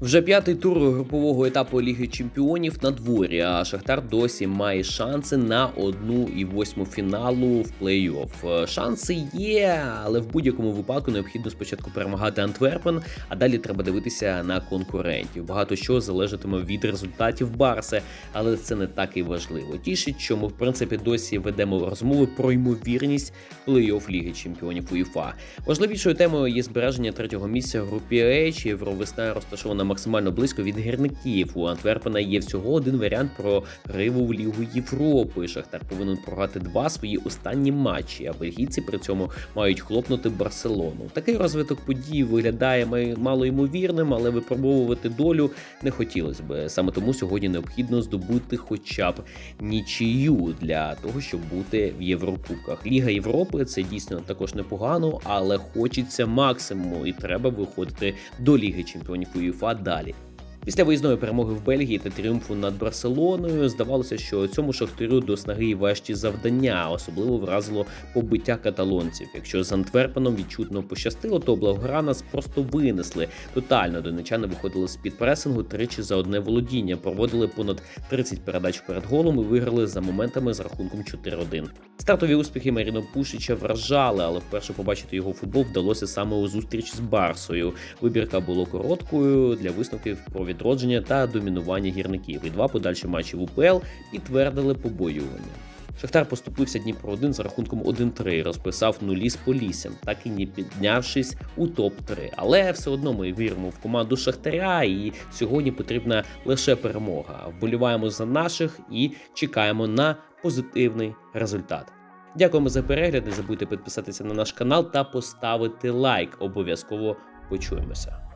Вже п'ятий тур групового етапу Ліги Чемпіонів на дворі, а Шахтар досі має шанси на одну і восьму фіналу в плей-офф. Шанси є, але в будь-якому випадку необхідно спочатку перемагати Антверпен, а далі треба дивитися на конкурентів. Багато що залежатиме від результатів Барси, але це не так і важливо. Тішить, що ми в принципі досі ведемо розмови про ймовірність плей-офф Ліги Чемпіонів УЄФА. Важливішою темою є збереження третього місця в групі H. Євровесна розташована максимально близько від гірників. У Антверпена є всього один варіант про риву в Лігу Європи. Шахтар повинен програти два свої останні матчі, а бельгійці при цьому мають хлопнути Барселону. Такий розвиток подій виглядає май- малоймовірним, але випробовувати долю не хотілося би. Саме тому сьогодні необхідно здобути хоча б нічию для того, щоб бути в Єврокубках. Ліга Європи це дійсно також непогано, але хочеться максимуму, і треба виходити до Ліги Чемпіонів УЄФА далі. Після виїзної перемоги в Бельгії та тріумфу над Барселоною здавалося, що цьому шахтарю до снаги і важчі завдання особливо вразило побиття каталонців. Якщо з Антверпеном відчутно пощастило, то Блаугранас просто винесли. Тотально донечани виходили з під пресингу тричі за одне володіння, проводили понад 30 передач перед голом і виграли за моментами з рахунком 4-1. Стартові успіхи Маріно Пушича вражали, але вперше побачити його футбол вдалося саме у зустріч з Барсою. Вибірка була короткою для висновків про відродження та домінування гірників. І два подальші матчі в УПЛ підтвердили побоювання. Шахтар поступився Дніпро 1 за рахунком 1-3, розписав нулі з Поліссям, так і не піднявшись у топ-3. Але все одно ми віримо в команду Шахтаря, і сьогодні потрібна лише перемога. Вболіваємо за наших і чекаємо на позитивний результат. Дякуємо за перегляд. Не забудьте підписатися на наш канал та поставити лайк. Обов'язково почуємося.